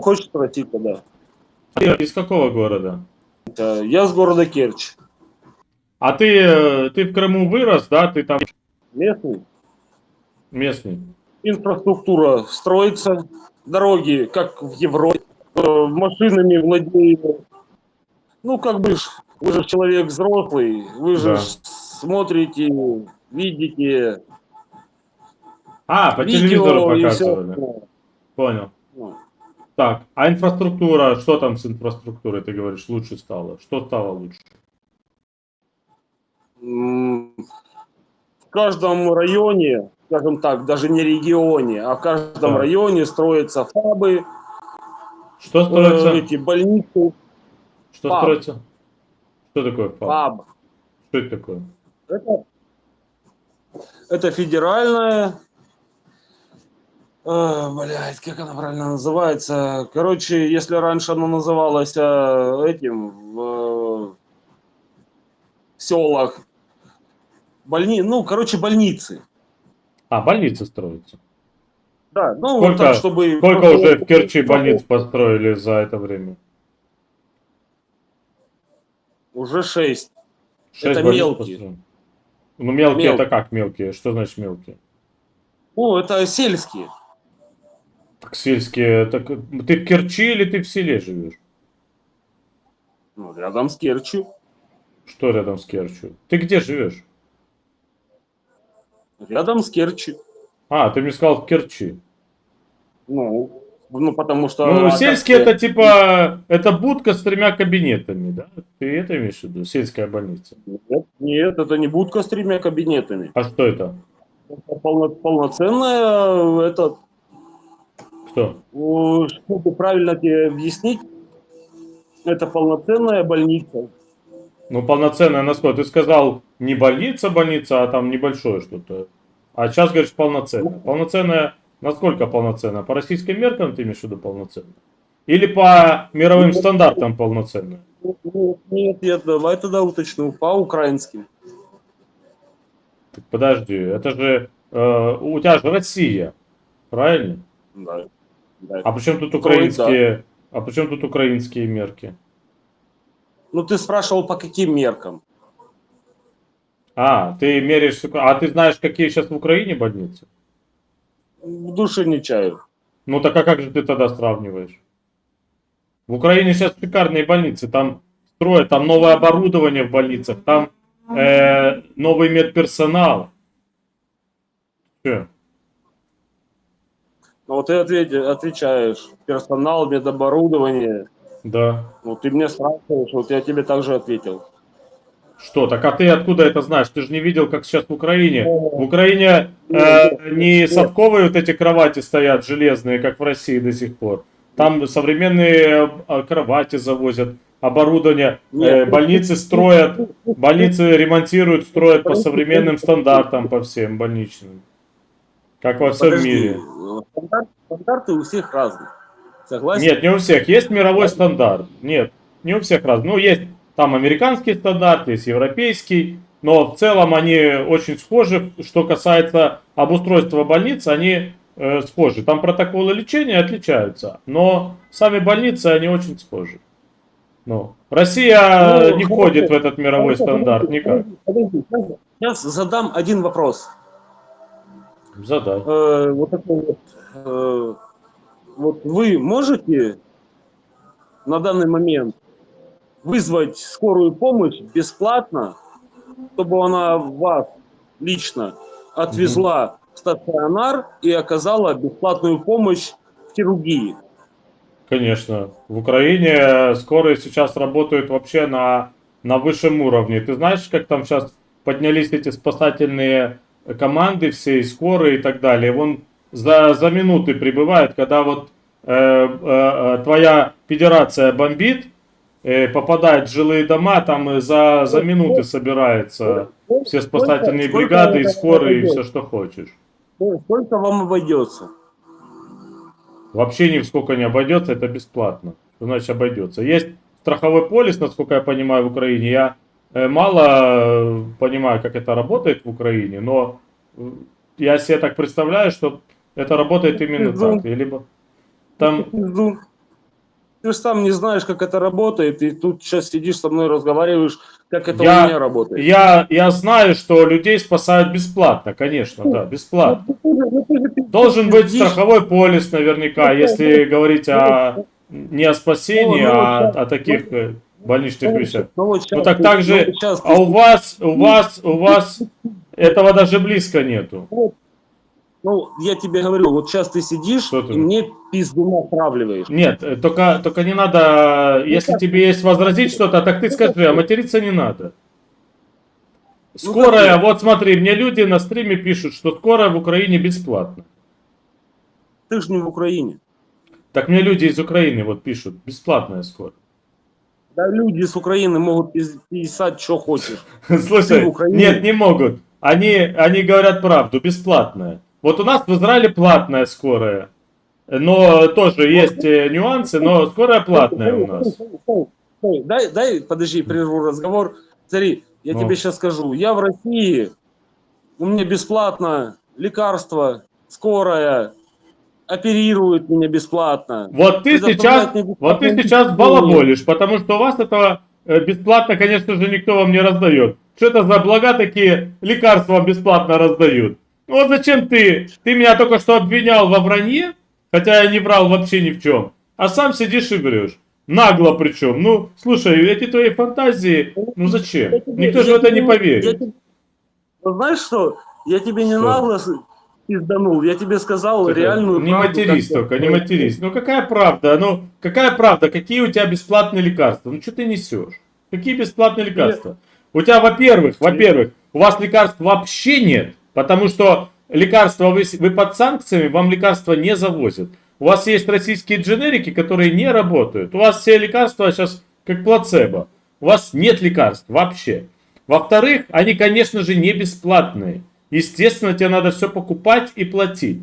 Хочешь спросить тогда? Ты из какого города? Э, Я с города Керчь. А ты, э, ты в Крыму вырос, да? Ты там Местный. местный? Инфраструктура строится. Дороги, как в Европе. Э, Машинами владеют. Ну, как бы, вы же человек взрослый. Вы же Да. смотрите, видите А, по телевизору видео все. показывали. Понял. Так, а инфраструктура, что там с инфраструктурой, ты говоришь, лучше стало? Что стало лучше? В каждом районе, скажем так, даже не регионе, а в каждом Да. районе строятся фабы, Что э, строится? эти больницы, Что фаб. строится? Что такое фаб? фаб. Что это такое? Это, это федеральная, э, блядь, как она правильно называется? Короче, если раньше она называлась э, этим в э, селах, больни, ну, короче, больницы. А, больницы строятся. Да, ну, Сколько- так, чтобы... Сколько уже в Керчи больниц построили за это время? Уже шесть. Шесть Это мелкие. построили. Ну, мелкие Мел- это как мелкие? Что значит мелкие? Ну, это сельские. Так сельские, так ты в Керчи или ты в селе живешь? Ну, рядом с Керчью. Что рядом с Керчью? Ты где живешь? Рядом с Керчью. А, ты мне сказал в Керчи. Ну, ну потому что... Ну, сельский это типа, это будка с тремя кабинетами, да? Ты это имеешь в виду? Сельская больница. Нет, нет, это не будка с тремя кабинетами. А что это? Это полно- полноценная, э, это, Кто? э, чтобы правильно тебе объяснить, это полноценная больница. Ну, полноценная насколько? Ты сказал не больница, больница, а там небольшое что-то. А сейчас говоришь полноценная. Полноценная, насколько полноценная? По российским меркам ты имеешь в виду полноценная? Или по мировым стандартам полноценная? Нет, нет, нет, давай тогда уточню, по украинским. Так подожди, это же, э, у тебя же Россия, правильно? Да. Да. А при чем тут Ой, украинские, а при чем тут украинские мерки? Ну, ты спрашивал, по каким меркам? А, ты меряешь, а ты знаешь, какие сейчас в Украине больницы? В душе не чаю. Ну так а как же ты тогда сравниваешь? В Украине сейчас шикарные больницы, там строят, там новое оборудование в больницах, там э, новый медперсонал. Че? Ну, вот ты ответь- отвечаешь, персонал, медоборудование. Да. Ну, ты меня спрашиваешь, вот я тебе также ответил. Что, так а ты откуда это знаешь? Ты же не видел, как сейчас в Украине. В Украине э, не совковые вот эти кровати стоят железные, как в России до сих пор. Там современные э, кровати завозят, оборудование, э, больницы строят, больницы ремонтируют, строят по современным стандартам, по всем больничным. Как во всем Подожди, мире. Стандарт- стандарты у всех разные. Согласен? Нет, не у всех. Есть мировой стандарт. Нет, не у всех раз. Ну, есть там американский стандарт, есть европейский, но в целом они очень схожи. Что касается обустройства больниц, они э, схожи. Там протоколы лечения отличаются, но сами больницы, они очень схожи. Ну, Россия Ну, не входит в этот мировой Подожди, стандарт никак. подожди, подожди. Сейчас задам один вопрос. Задай. Э, вот такой вот. э, вот вы можете на данный момент вызвать скорую помощь бесплатно, чтобы она вас лично отвезла в стационар и оказала бесплатную помощь в хирургии? Конечно. В Украине скорые сейчас работают вообще на, на высшем уровне. Ты знаешь, как там сейчас поднялись эти спасательные команды все, и скорые и так далее. Вон за, за минуты прибывают, когда вот э, э, э, твоя федерация бомбит, э, попадает в жилые дома, там за, за минуты собираются все спасательные бригады и скорые, и все, что хочешь. Сколько вам обойдется? Вообще ни в сколько не обойдется, это бесплатно. Что значит обойдется? Есть страховой полис, насколько я понимаю, в Украине. Я мало э, понимаю, как это работает в Украине, но э, я себе так представляю, что Это работает именно Пизду. так. И либо там Пизду. Ты же сам не знаешь, как это работает, и тут сейчас сидишь со мной разговариваешь, как это Я- у меня работает. я, я знаю, что людей спасают бесплатно, конечно, да, бесплатно. Ну, ну, пиздишь, Должен быть страховой полис наверняка, если говорить о не о спасении, а о таких э, больничных вещах. Ну, вот Ну так так же, ну, щас ты а у вас, у вас, у вас этого даже близко нету. Ну, я тебе говорю, вот сейчас ты сидишь Что ты? и мне пизду натравливаешь. Нет, только, только не надо, если тебе есть возразить что-то, так ты скажи, а материться не надо. Скорая, как вот смотри, мне люди на стриме пишут, что скорая в Украине бесплатно. Ты же не в Украине. Так мне люди из Украины вот пишут, бесплатная скорая. Да люди с Украины могут писать, что хочешь. Слушай, Украине? нет, не могут. Они, они говорят правду, бесплатная. Вот у нас в Израиле платная скорая. Но тоже есть э, нюансы, но скорая платная у нас. Дай, дай, подожди, прерву разговор. Смотри, я Ну. тебе сейчас скажу. Я в России, у меня бесплатно лекарства, скорая, оперируют меня бесплатно. Вот ты сейчас, вот ты сейчас балаболишь, потому что у вас этого э, бесплатно, конечно же, никто вам не раздает. Что это за блага такие лекарства вам бесплатно раздают? Ну Вот зачем ты? Ты меня только что обвинял во вранье, хотя я не врал вообще ни в чем, а сам сидишь и врешь. Нагло причем. Ну, слушай, эти твои фантазии, ну зачем? Никто же в это не поверит. знаешь что? Я тебе не нагло пизданул, я тебе сказал Тихо, реальную Не правду, матерись как- только, не матерись. Ну какая правда? Ну какая правда? Какие у тебя бесплатные лекарства? Ну что ты несешь? Какие бесплатные лекарства? У тебя, во-первых, во-первых, у вас лекарств вообще нет, потому что лекарства вы, вы под санкциями, вам лекарства не завозят. У вас есть российские дженерики, которые не работают. У вас все лекарства сейчас как плацебо. У вас нет лекарств вообще. Во-вторых, они, конечно же, не бесплатные. Естественно, тебе надо все покупать и платить.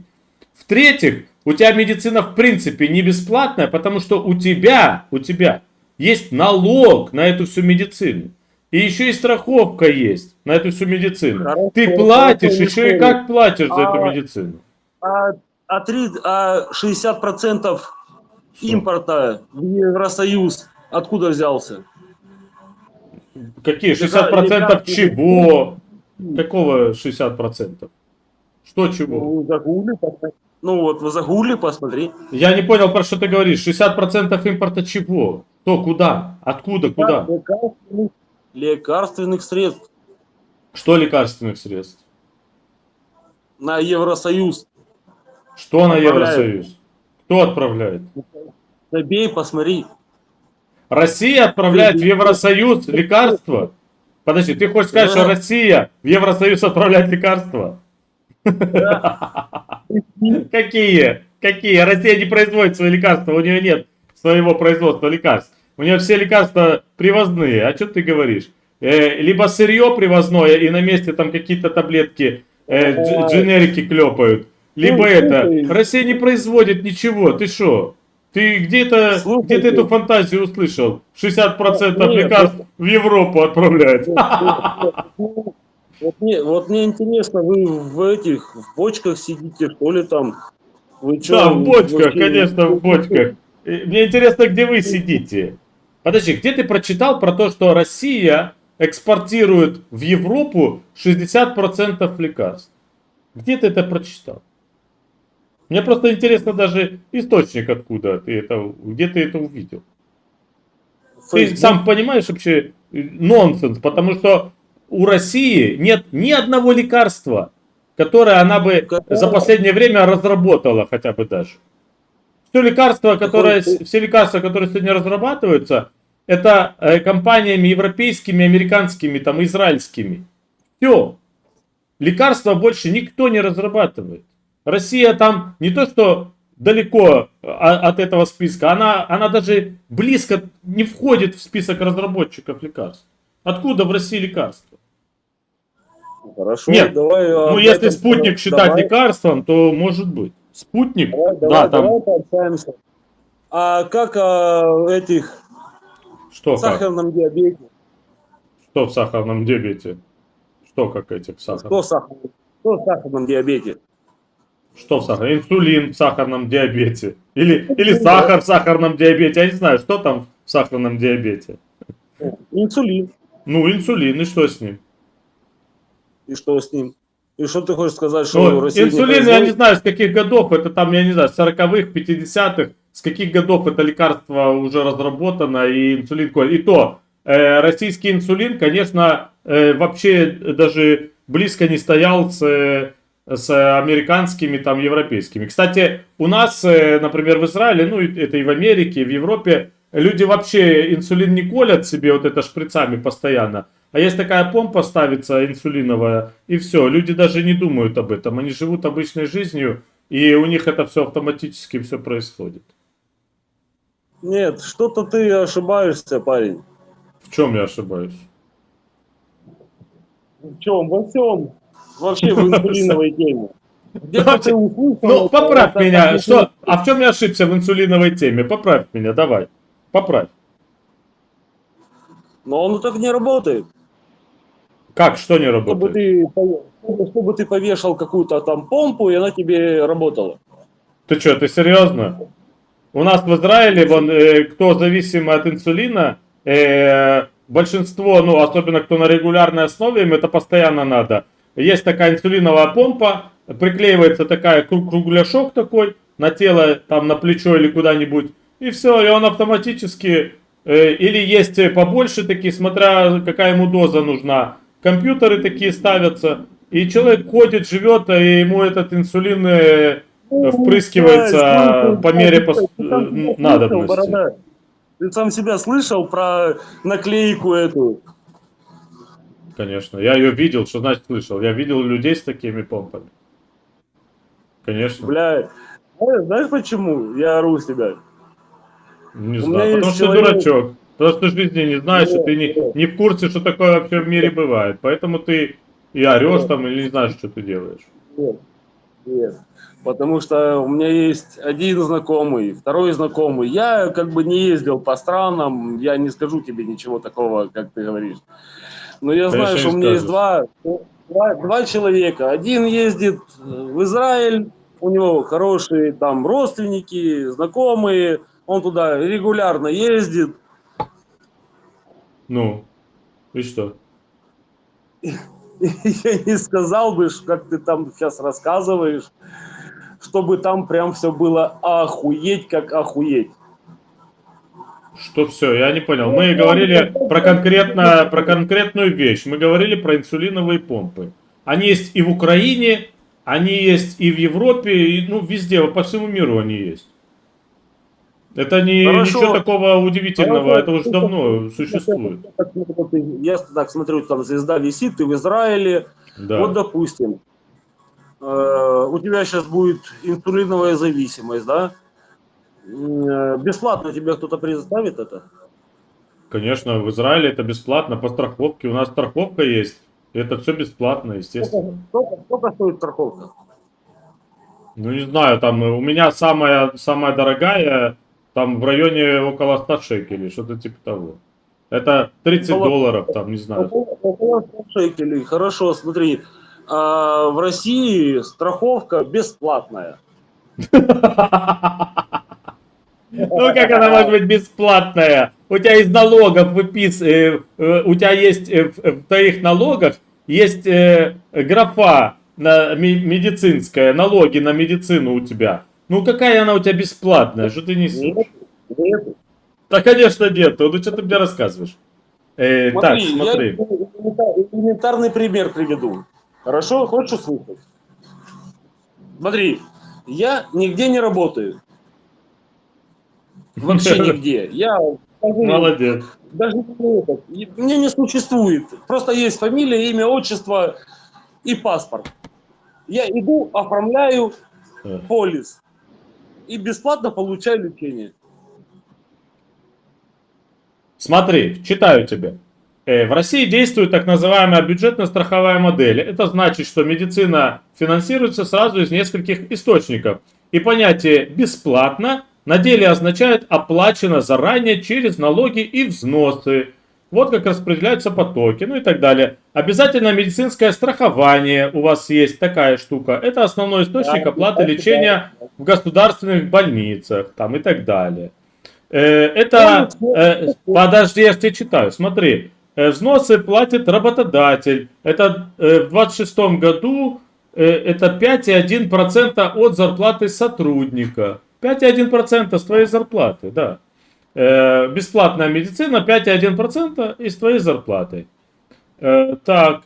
В-третьих, у тебя медицина в принципе не бесплатная, потому что у тебя, у тебя есть налог на эту всю медицину. И еще и страховка есть на эту всю медицину. Хорошо, Ты платишь, еще и как платишь за эту А- медицину. А, а, три, а 60% импорта в Евросоюз откуда взялся? Какие? Лека- 60% лекарства- чего? Какого 60%? Что чего? Ну, загугли. Ну вот, вы загугли, посмотри. Я не понял, про что ты говоришь. 60% импорта чего? Что, куда? Откуда, куда? Лекарственных, лекарственных средств Что лекарственных средств? на Евросоюз. Что на. Евросоюз? Кто отправляет? Забей, посмотри. Россия отправляет в Евросоюз лекарства? Подожди, ты хочешь сказать, что Да. Россия в Евросоюз отправляет лекарства? Какие? Какие? Россия не производит свои лекарства, у нее нет своего производства лекарств. У нее все лекарства привозные. О чем ты говоришь? Э, либо сырье привозное, и на месте там какие-то таблетки, э, дж- дженерики клепают. Либо Ну, это. Россия не производит ничего. Ты что? Ты где-то где ты эту фантазию услышал? 60% Нет, лекарств в Европу отправляют. Вот мне, вот мне интересно, вы в этих в бочках сидите, что ли там? Вы чё, Да, в бочках, вообще- конечно, в бочках. Мне интересно, где вы сидите. Подожди, где ты прочитал про то, что Россия экспортирует в Европу 60% лекарств? Где ты это прочитал? Мне просто интересно даже источник, откуда ты это, где ты это увидел. Ты сам понимаешь вообще э, нонсенс, потому что у России нет ни одного лекарства, которое она бы Которое- за последнее время разработала хотя бы даже. Все лекарства, которые, Какой- все лекарства, которые сегодня разрабатываются, это э, компаниями европейскими, американскими, там, израильскими. Все. Лекарства больше никто не разрабатывает. Россия там не то что далеко а- от этого списка, она, она даже близко не входит в список разработчиков лекарств. Откуда в России лекарства? Хорошо, Нет, давай. Ну, об если этом спутник давай, считать лекарством, то может быть. Спутник, Давай, да, давай, там, давай пообщаемся. А как а, этих что в как? сахарном диабете? Что в сахарном диабете? Что как этих сахар? Что, сахар, что в сахарном диабете? Что в сахаре? Инсулин в сахарном диабете. Или, или сахар в сахарном диабете. Я не знаю, что там в сахарном диабете. Инсулин. Ну, инсулин, и что с ним? И что с ним? И что ты хочешь сказать, что Ну, Россия не инсулин, я не знаю, с каких годов, это там, я не знаю, 40-х, 50-х, с каких годов это лекарство уже разработано, и инсулин, и то, э, российский инсулин, конечно, э, вообще даже близко не стоял с, э, с американскими, там, европейскими. Кстати, у нас, э, например, в Израиле, ну, и- это и в Америке, и в Европе, люди вообще инсулин не колят себе вот это шприцами постоянно, а есть такая помпа ставится инсулиновая, и все. Люди даже не думают об этом. Они живут обычной жизнью, и у них это все автоматически все происходит. Нет, что-то ты ошибаешься, парень. В чем я ошибаюсь? В чем? Во всем. Вообще в инсулиновой теме. Где-то ты услышал, Ну, это- поправь это меня. Что? А в чем я ошибся в инсулиновой теме? Поправь меня, давай. Поправь. Но он так не работает. Как? Что не Чтобы работает? ты, чтобы ты повешал какую-то там помпу, и она тебе работала. Ты что, ты серьезно? У нас в Израиле, вон, э, кто зависимый от инсулина, э, большинство, ну, особенно кто на регулярной основе, им это постоянно надо. Есть такая инсулиновая помпа, приклеивается такая круг- кругляшок такой на тело, там на плечо или куда-нибудь, и все, и он автоматически, э, или есть э, побольше такие, смотря какая ему доза нужна, компьютеры такие ставятся, и человек ходит, живет, и ему этот инсулин э, впрыскивается Слушай, по мере пос- слышал, надобности. Ты сам себя слышал про наклейку эту? Конечно, я ее видел, что значит слышал. Я видел людей с такими помпами. Конечно. Бля, знаешь, почему я ору с тебя? Не у знаю. Потому что ты человек- дурачок. Потому что ты жизни не знаешь, и Нет, ты не, нет. не в курсе, что такое вообще в мире бывает. Поэтому ты и орешь Нет. там, или не знаешь, что ты делаешь. Нет, нет. Потому что у меня есть один знакомый, второй знакомый. Я как бы не ездил по странам, я не скажу тебе ничего такого, как ты говоришь. Но я знаю, что у меня есть два, два, два человека. Один ездит в Израиль, у него хорошие там родственники, знакомые, он туда регулярно ездит. Ну, и что? я не сказал бы, как ты там сейчас рассказываешь, чтобы там прям все было охуеть, как охуеть. Что все, я не понял. Мы говорили про, конкретно, про конкретную вещь. Мы говорили про инсулиновые помпы. Они есть и в Украине, они есть и в Европе, и, ну, везде, по всему миру они есть. Это не Хорошо. ничего такого удивительного, Хорошо. это уже давно существует. Я так смотрю, там звезда висит, ты в Израиле. Да. Вот, допустим, э, у тебя сейчас будет инсулиновая зависимость, да? Э, Бесплатно тебе кто-то предоставит это? Конечно, в Израиле это бесплатно по страховке. У нас страховка есть. Это все бесплатно, естественно. Сколько, сколько стоит страховка? Ну не знаю, там э, у меня самая, самая дорогая, там в районе около 100 шекелей, что-то типа того. Это 30 Около- долларов, там, не знаю. Около- около 100 шекелей. Хорошо, смотри. а, в России страховка бесплатная. Ну как она может быть бесплатная? У тебя из налогов выпис... э, э, у тебя есть э, в твоих налогах есть э, графа на медицинская, налоги на медицину у тебя. Ну какая она у тебя бесплатная? Что ты несешь? Нет, нет. Да, конечно, нет. Ну что ты мне рассказываешь? Э, так, Смотри, смотри. я элементар- элементарный пример приведу. Хорошо, хочешь услышать? Смотри, я нигде не работаю. Вообще нигде. Я Молодец. даже мне не существует. Просто есть фамилия, имя, отчество и паспорт. Я иду, оформляю полис и бесплатно получаю лечение. Смотри, читаю тебе. Э, В России действует так называемая бюджетно-страховая модель. Это значит, что медицина финансируется сразу из нескольких источников. И понятие «бесплатно» на деле означает «оплачено заранее через налоги и взносы». вот как распределяются потоки, ну и так далее. Обязательно медицинское страхование у вас есть такая штука. Это основной источник оплаты лечения в государственных больницах, там и так далее. Э, Это, э, подожди, я тебе читаю, смотри. Э, Взносы платит работодатель. Это в 26 году это 5,1% от зарплаты сотрудника. 5,1% с твоей зарплаты, да. Э, Бесплатная медицина 5,1% из твоей зарплаты. Э, Так,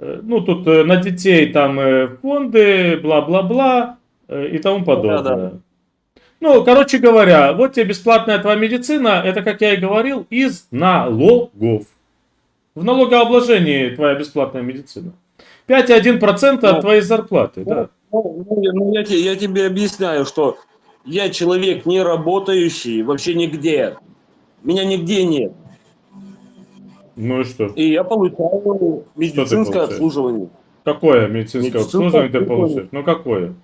Э, ну тут э, на детей там э, фонды, бла-бла-бла э, и тому подобное. Да-да. Ну, короче говоря, вот тебе бесплатная твоя медицина, это, как я и говорил, из налогов. В налогообложении твоя бесплатная медицина. 5,1% от Ну, твоей зарплаты, да. Ну, ну, я- ну, я тебе объясняю, что я человек не работающий вообще нигде. Меня нигде нет. Ну и что? И я получаю медицинское обслуживание. Какое медицинское Медицинское обслуживание ты получаешь? Ну какое?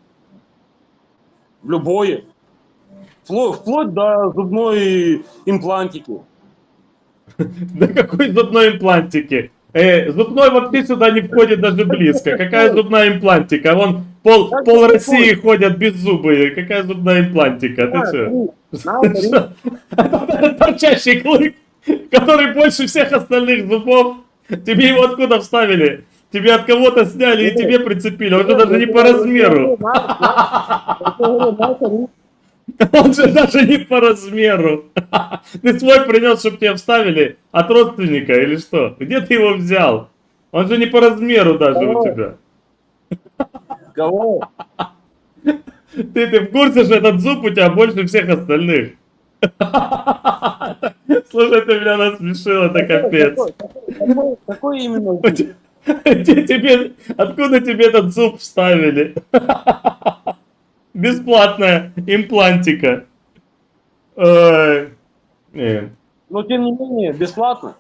Любое. Впло- Вплоть до зубной имплантики. Да какой зубной имплантики? Э, зубной вообще сюда не входит даже близко. Какая зубная имплантика? Вон пол, пол России ходят без зубы. Какая зубная имплантика? Ты А, что? ну? Это Торчащий клык, который больше всех остальных зубов. Тебе его откуда вставили? Тебе от кого-то сняли и тебе прицепили. Он же даже не по размеру. Он же даже не по размеру. Ты свой принес, чтобы тебе вставили от родственника или что? Где ты его взял? Он же не по размеру даже у тебя. Кого? Ты, ты в курсе, что этот зуб у тебя больше всех остальных? Слушай, ты меня насмешил, это капец. Какой- именно? Те- Тебе, откуда тебе этот зуб вставили? Бесплатная имплантика. Но тем не менее, бесплатно.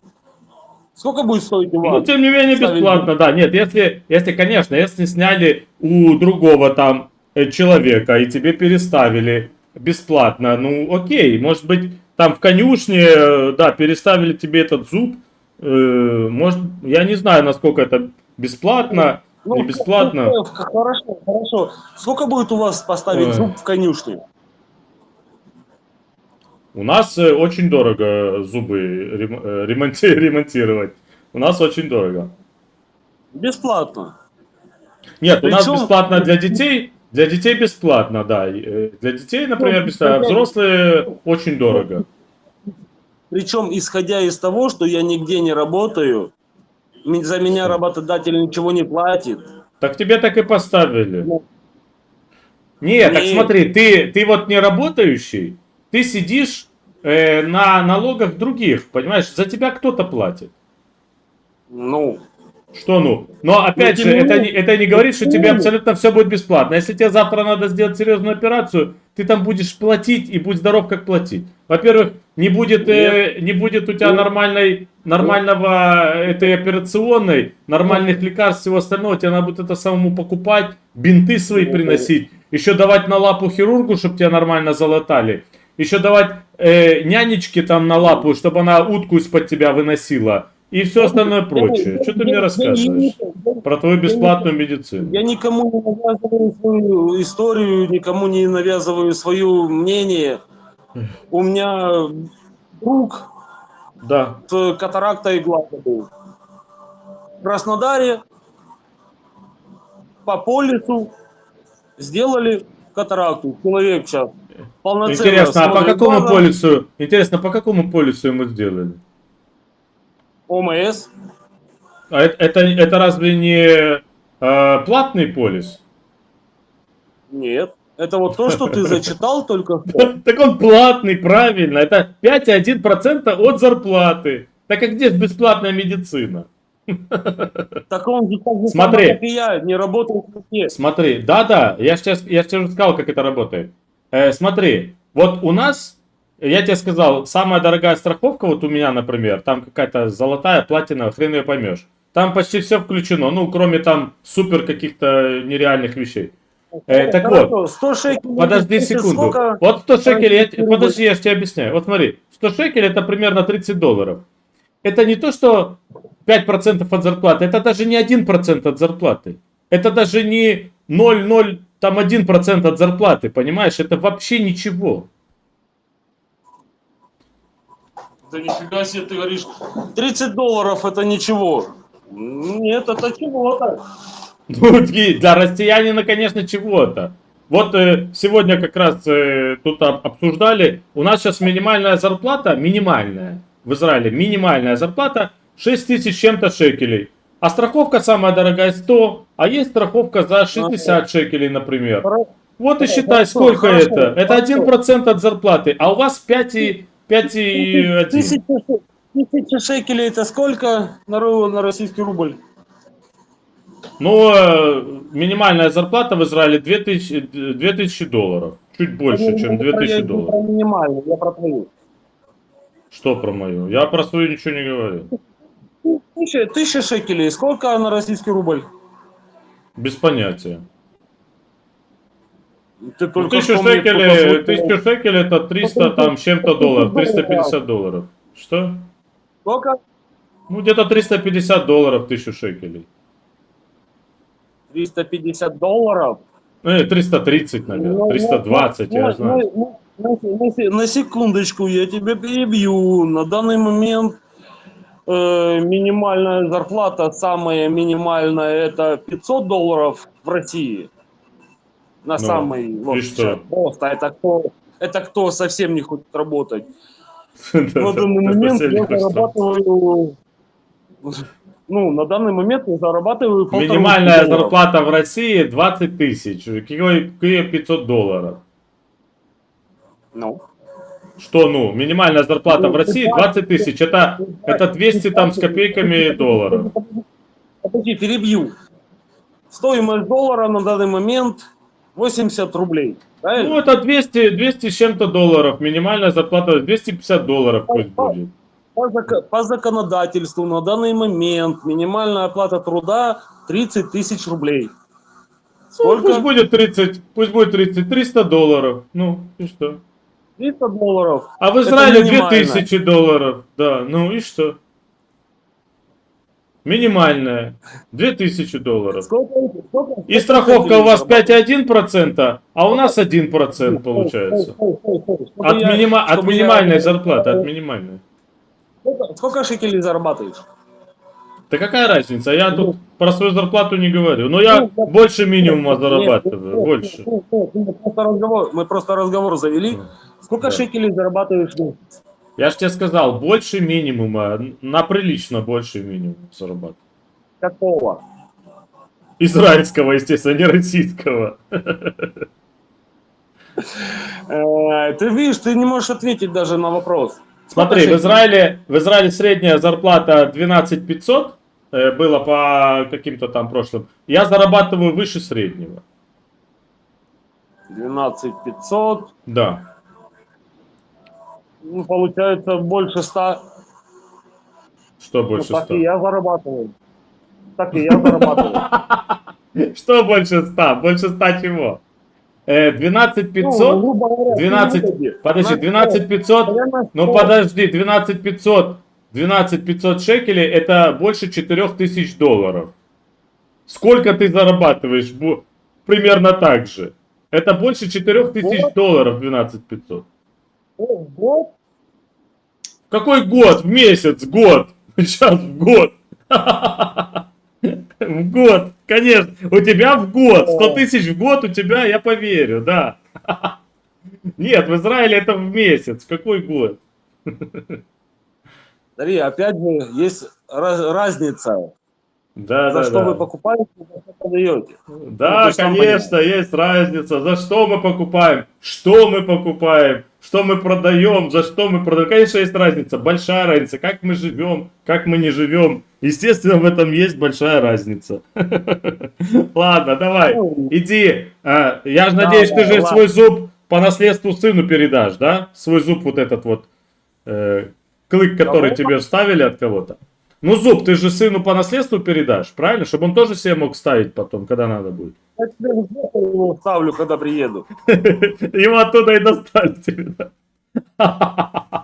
Сколько будет стоить у Ну, тем не менее, Ставить бесплатно, да. Нет, если, если, конечно, если сняли у другого там э, человека и тебе переставили бесплатно, ну, окей, может быть, там в конюшне, э, да, переставили тебе этот зуб, э, может, я не знаю, насколько это бесплатно, Ну, не бесплатно. э, Хорошо, хорошо. Сколько будет у вас поставить Ой. зуб в конюшне? У нас э, очень дорого зубы э, ремонти- ремонтировать. У нас очень дорого. Бесплатно. Нет, у нас Причем- бесплатно для детей. Для детей бесплатно, да. И, э, Для детей, например, Ну, бесплатно. А взрослые очень дорого. Причем, исходя из того, что я нигде не работаю, за меня работодатель ничего не платит. Так тебе так и поставили. Ну. Нет, так Не. смотри, ты, ты вот не работающий, ты сидишь э, на налогах других, понимаешь? За тебя кто-то платит. Ну, Что ну? Но опять Ну, же, это не, это не говорит, что тебе Ну. абсолютно все будет бесплатно. Если тебе завтра надо сделать серьезную операцию, ты там будешь платить и будь здоров, как платить. Во-первых, не будет, э, не будет у тебя Ну. нормальной, нормального этой операционной, нормальных лекарств, всего остального. Тебе надо будет это самому покупать, бинты свои Ну, приносить, еще давать на лапу хирургу, чтобы тебя нормально залатали. Еще давать э, нянечке там на лапу, чтобы она утку из-под тебя выносила. И все остальное прочее. Что ты мне рассказываешь? Про твою бесплатную медицину. Я никому не навязываю свою историю, никому не навязываю свое мнение. У меня друг Да. с катарактой глаза был. В Краснодаре по полису сделали катаракту. Человек сейчас полноценно Интересно, а по какому глазом. полису? Интересно, по какому полису ему сделали? ОМС. А это, это, это разве не э, платный полис? Нет. Это вот то, что ты зачитал только что. Так он платный, правильно. Это 5,1% от зарплаты. Так а где же бесплатная медицина? Так он же так же Смотри. самое, как и я, не я. Смотри, да-да, я сейчас, я ж тебе сказал, как это работает. Э, смотри, вот у нас, я тебе сказал, самая дорогая страховка, вот у меня, например, там какая-то золотая, платина, хрен ее поймешь. Там почти все включено, ну, кроме там супер каких-то нереальных вещей. Э, так вот, Хорошо, 100 шекелей. Подожди секунду. сколько? Вот 100 шекелей, я, подожди, я же тебе объясняю. Вот смотри, 100 шекелей это примерно 30 долларов. это не то, что 5% от зарплаты, это даже не 1% от зарплаты. Это даже не 0,0, там 1% от зарплаты, понимаешь? Это вообще ничего. Да нифига себе, ты говоришь, 30 долларов это ничего. Нет, это чего-то. Ну, для россиянина, конечно, чего-то. Вот э, сегодня как раз э, тут об- обсуждали, у нас сейчас минимальная зарплата, минимальная, в Израиле минимальная зарплата 6 тысяч чем-то шекелей. А страховка самая дорогая 100, а есть страховка за 60 шекелей, например. Вот и считай, сколько это. Это хорошо. 1% от зарплаты, а у вас 5 и, 5 и 1. Тысяча, тысяча шекелей это сколько на, на российский рубль? Ну, э, минимальная зарплата в Израиле 2000, 2000 долларов. Чуть больше, чем 2000 Я долларов. про я про твою. Что про мою? Я про свою ничего не говорю. Тысяча, тысяча шекелей, сколько на российский рубль? Без понятия. Ты Ну, тысячу шекелей, тысячу шекелей это 300 там чем-то долларов, 350 долларов. Что? Сколько? Ну, где-то 350 долларов тысячу шекелей. 350 долларов. Ну, 330, наверное, Ну, 320, ну, я ну, знаю. ну, ну, на, се- на секундочку, я тебя перебью. На данный момент э, минимальная зарплата, самая минимальная, это 500 долларов в России. На Ну, самый вот что? просто. Это кто, это кто совсем не хочет работать. Да, На да, данный момент я зарабатываю... Ну, на данный момент я зарабатываю Минимальная зарплата в России 20 тысяч. Какие какие 500 долларов? Ну. Что, ну, минимальная зарплата в Ну, России ты 20 тысяч. Это, это 200 там с копейками долларов. Подожди, перебью. Стоимость доллара на данный момент 80 рублей. Правильно? Ну, это 200, 200 с чем-то долларов. Минимальная зарплата 250 долларов пусть будет. По, по законодательству на данный момент минимальная оплата труда 30 тысяч рублей. Ну, Сколько? пусть будет 30, пусть будет 30, 300 долларов. Ну, и что? 300 долларов. А в Это Израиле минимально. 2000 долларов. Да, ну и что? Минимальная. 2000 долларов. Сколько, сколько- И страховка у вас шекелей 5,1%, а у нас 1% получается. От, минима- от минимальной зарплаты, от минимальной. Сколько, сколько шекелей зарабатываешь? Да какая разница? Я тут про свою зарплату не говорю. Но я Ну, больше минимума зарабатываю. Больше. мы просто разговор завели. Сколько Да. шекелей зарабатываешь месяц? Я же тебе сказал, больше минимума, на прилично больше минимума зарабатываю. Какого? Израильского, естественно, не российского. Э, ты видишь, ты не можешь ответить даже на вопрос. Смотри, в? Израиле, в Израиле средняя зарплата 12 500 э, было по каким-то там прошлым. Я зарабатываю выше среднего. 12 500. Да. Ну, получается больше 100. Что Ну, больше так 100? и я зарабатываю. Так и я зарабатываю. Что больше 100? Больше 100 чего? Э, 12 Ну, 500? грубо говоря, 12, выгоде. подожди, На 12 500, Я на ну 100. подожди, 12 500, 12 500 шекелей это больше 4000 долларов. Сколько ты зарабатываешь? Примерно так же. Это больше 4000 Вот. долларов 12 500. В год Какой год? В месяц, год. Сейчас в год. В год, конечно. У тебя в год. 100 тысяч в год у тебя, я поверю, да. Нет, в Израиле это в месяц. Какой год? Смотри, опять же, есть раз- разница. Да, за да, что да. вы покупаете, за что продаете. Да, Ну, конечно, есть разница. За что мы покупаем? Что мы покупаем? Что мы продаем? За что мы продаем? Конечно, есть разница. Большая разница. Как мы живем, как мы не живем. Естественно, в этом есть большая разница. Ладно, давай. Ну, Иди. А, Я же надеюсь, ты же свой зуб по наследству сыну передашь, да? Свой зуб вот этот вот. э, клык, который тебе вставили от кого-то. Ну, зуб ты же сыну по наследству передашь, правильно? Чтобы он тоже себе мог ставить потом, когда надо будет. Я тебе его вставлю, когда приеду. Его оттуда и достали тебе. да?